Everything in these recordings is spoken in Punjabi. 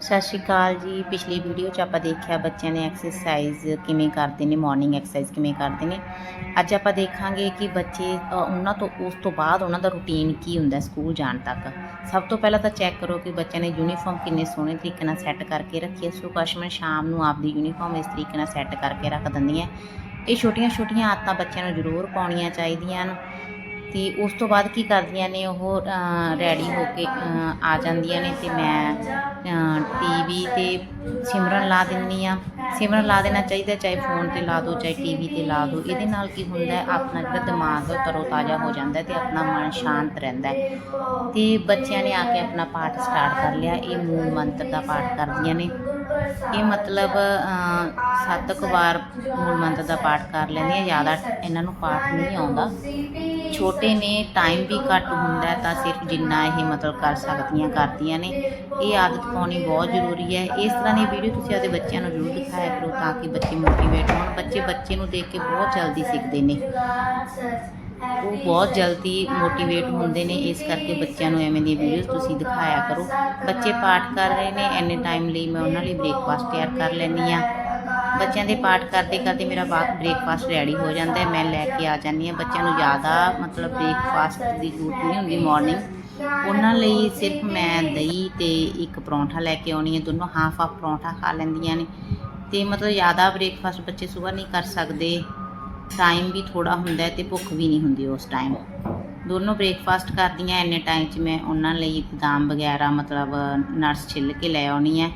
ਸਤਿ ਸ਼੍ਰੀ ਅਕਾਲ ਜੀ। ਪਿਛਲੀ ਵੀਡੀਓ 'ਚ ਆਪਾਂ ਦੇਖਿਆ ਬੱਚਿਆਂ ਨੇ ਐਕਸਰਸਾਈਜ਼ ਕਿਵੇਂ ਕਰਦੇ ਨੇ ਮਾਰਨਿੰਗ ਐਕਸਰਸਾਈਜ਼ ਕਿਵੇਂ ਕਰਦੇ ਨੇ। ਅੱਜ ਆਪਾਂ ਦੇਖਾਂਗੇ ਕਿ ਬੱਚੇ ਉਹਨਾਂ ਤੋਂ, ਉਸ ਤੋਂ ਬਾਅਦ ਉਹਨਾਂ ਦਾ ਰੁਟੀਨ ਕੀ ਹੁੰਦਾ ਸਕੂਲ ਜਾਣ ਤੱਕ। ਸਭ ਤੋਂ ਪਹਿਲਾਂ ਤਾਂ ਚੈੱਕ ਕਰੋ ਕਿ ਬੱਚਿਆਂ ਨੇ ਯੂਨੀਫਾਰਮ ਕਿੰਨੇ ਸੋਹਣੇ ਤਰੀਕੇ ਨਾਲ ਸੈੱਟ ਕਰਕੇ ਰੱਖੀ ਹੈ। ਸੋ ਕਸ਼ਮਨ ਸ਼ਾਮ ਨੂੰ ਆਪਦੀ ਯੂਨੀਫਾਰਮ ਇਸ ਤਰੀਕੇ ਨਾਲ ਸੈੱਟ ਕਰਕੇ ਰੱਖ ਦਿੰਦੀਆਂ। ਇਹ ਛੋਟੀਆਂ-ਛੋਟੀਆਂ ਆਦਤਾਂ ਬੱਚਿਆਂ ਨੂੰ ਜ਼ਰੂਰ ਪਾਉਣੀਆਂ ਚਾਹੀਦੀਆਂ ਹਨ। ਤੇ ਉਸ ਤੋਂ ਬਾਅਦ ਕੀ ਕਰਦੀਆਂ ਨੇ, ਉਹ ਰੈਡੀ ਹੋ ਕੇ ਆ ਜਾਂਦੀਆਂ ਨੇ ਤੇ ਮੈਂ ਟੀਵੀ ਤੇ ਸਿਮਰਨ ਲਾ ਦਿੰਨੀ ਆ। ਸਿਮਰਨ ਲਾ ਦੇਣਾ ਚਾਹੀਦਾ, ਚਾਹੇ ਫੋਨ ਤੇ ਲਾ ਦਿਓ ਚਾਹੇ ਟੀਵੀ ਤੇ ਲਾ ਦਿਓ ਇਹਦੇ ਨਾਲ ਕੀ ਹੁੰਦਾ ਹੈ, ਆਪਣਾ ਜਿਹੜਾ ਦਿਮਾਗ ਉਹ ਤਰੋ ਤਾਜ਼ਾ ਹੋ ਜਾਂਦਾ ਹੈ ਤੇ ਆਪਣਾ ਮਨ ਸ਼ਾਂਤ ਰਹਿੰਦਾ ਹੈ। ਤੇ ਬੱਚਿਆਂ ਨੇ ਆ ਕੇ ਆਪਣਾ ਪਾਠ ਸਟਾਰਟ ਕਰ ਲਿਆ। ਇਹ ਮੂਲ ਮੰਤਰ ਦਾ ਪਾਠ ਕਰਦੀਆਂ ਨੇ। ਇਹ ਮਤਲਬ ਸੱਤ ਕੁ ਵਾਰ ਮੂਲ ਮੰਤਰ ਦਾ ਪਾਠ ਕਰ ਲੈਂਦੀਆਂ ਜ਼ਿਆਦਾ ਇਹਨਾਂ ਨੂੰ ਪਾਠ ਨਹੀਂ ਆਉਂਦਾ। ਛੋਟੇ ਨੇ ਟਾਈਮ ਵੀ ਘੱਟ ਹੁੰਦਾ ਤਾਂ ਸਿਰਫ ਜਿੰਨਾ ਇਹ ਮਤਲਬ ਕਰ ਸਕਦੀਆਂ, ਕਰਦੀਆਂ ਨੇ। ਇਹ ਆਦਤ ਪਾਉਣੀ ਬਹੁਤ ਜ਼ਰੂਰੀ ਹੈ। ਇਸ ਤਰ੍ਹਾਂ ਦੀ ਵੀਡੀਓ ਤੁਸੀਂ ਆਪਣੇ ਬੱਚਿਆਂ ਨੂੰ ਜ਼ਰੂਰ ਦਿਖਾਇਆ ਕਰੋ, ਤਾਂ ਕਿ ਬੱਚੇ ਮੋਟੀਵੇਟ ਹੋਣ। ਬੱਚੇ ਬੱਚੇ ਨੂੰ ਦੇਖ ਕੇ ਬਹੁਤ ਜਲਦੀ ਸਿੱਖਦੇ ਨੇ। ਉਹ ਬਹੁਤ ਜਲਦੀ ਮੋਟੀਵੇਟ ਹੁੰਦੇ ਨੇ, ਇਸ ਕਰਕੇ ਬੱਚਿਆਂ ਨੂੰ ਐਵੇਂ ਦੀਆਂ ਵੀਡੀਓਜ਼ ਤੁਸੀਂ ਦਿਖਾਇਆ ਕਰੋ। ਬੱਚੇ ਪਾਠ ਕਰ ਰਹੇ ਨੇ, ਐਨੇ ਟਾਈਮ ਲਈ ਮੈਂ ਉਹਨਾਂ ਲਈ ਬ੍ਰੇਕਫਾਸਟ ਤਿਆਰ ਕਰ ਲੈਂਦੀ ਆ ਬੱਚਿਆਂ ਦੇ ਪਾਠ ਕਰਦੇ ਕਰਦੇ ਮੇਰਾ ਬਾਅਦ ਬ੍ਰੇਕਫਾਸਟ ਰੈਡੀ ਹੋ ਜਾਂਦਾ ਮੈਂ ਲੈ ਕੇ ਆ ਜਾਂਦੀ ਹਾਂ। ਬੱਚਿਆਂ ਨੂੰ ਜ਼ਿਆਦਾ ਮਤਲਬ ਬ੍ਰੇਕਫਾਸਟ ਦੀ ਜ਼ਰੂਰਤ ਨਹੀਂ ਹੁੰਦੀ ਮਾਰਨਿੰਗ ਉਹਨਾਂ ਲਈ ਸਿਰਫ ਮੈਂ ਦਹੀਂ ਤੇ ਇੱਕ ਪਰੌਂਠਾ ਲੈ ਕੇ ਆਉਣੀ ਹੈ। ਦੋਨੋਂ ਹਾਫ ਹਾਫ ਪਰੌਂਠਾ ਖਾ ਲੈਂਦੀਆਂ ਨੇ। ਤੇ ਮਤਲਬ ਜ਼ਿਆਦਾ ਬ੍ਰੇਕਫਾਸਟ ਬੱਚੇ ਸਵੇਰ ਨਹੀਂ ਕਰ ਸਕਦੇ। ਟਾਈਮ ਵੀ ਥੋੜਾ ਹੁੰਦਾ ਹੈ ਤੇ ਭੁੱਖ ਵੀ ਨਹੀਂ ਹੁੰਦੀ ਉਸ ਟਾਈਮ ਦੋਨੋਂ ਬ੍ਰੇਕਫਾਸਟ ਕਰਦੀਆਂ, ਇੰਨੇ ਟਾਈਮ 'ਚ ਮੈਂ ਉਹਨਾਂ ਲਈ ਬਦਾਮ ਵਗੈਰਾ, ਮਤਲਬ ਨਟਸ ਛਿੱਲ ਕੇ ਲੈ ਆਉਣੀ ਹੈ।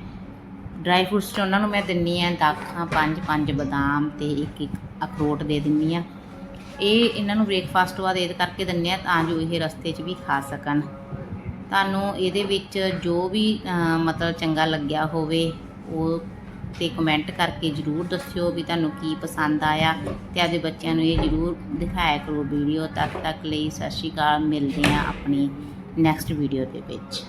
ਡਰਾਈ ਫਰੂਟਸ 'ਚ ਉਹਨਾਂ ਨੂੰ ਮੈਂ ਦਿੰਨੀ ਆ ਦਾਖਾਂ ਪੰਜ ਪੰਜ ਬਦਾਮ ਤੇ ਇੱਕ ਇੱਕ ਅਖਰੋਟ ਦੇ ਦਿੰਨੀ ਆ ਇਹ ਇਹਨਾਂ ਨੂੰ ਬ੍ਰੇਕਫਾਸਟ ਬਾਅਦ ਇਹ ਕਰਕੇ ਦਿੰਨੇ ਆ ਤਾਂ ਜੋ ਇਹ ਰਸਤੇ 'ਚ ਵੀ ਖਾ ਸਕਣ। ਤੁਹਾਨੂੰ ਇਹਦੇ ਵਿੱਚ ਜੋ ਵੀ ਮਤਲਬ ਚੰਗਾ ਲੱਗਿਆ ਹੋਵੇ, ਉਹ ਤੇ ਕਮੈਂਟ ਕਰਕੇ ਜਰੂਰ ਦੱਸਿਓ ਵੀ ਤੁਹਾਨੂੰ ਕੀ ਪਸੰਦ ਆਇਆ ਤੇ ਆਪਦੇ ਬੱਚਿਆਂ ਨੂੰ ਇਹ ਜਰੂਰ ਦਿਖਾਇਆ ਕਰੋ ਵੀਡੀਓ ਤੱਕ ਤੱਕ ਲਈ ਸਤਿ ਸ਼੍ਰੀ ਅਕਾਲ, ਮਿਲਦੇ ਹਾਂ ਆਪਣੀ ਨੈਕਸਟ ਵੀਡੀਓ ਦੇ ਵਿੱਚ।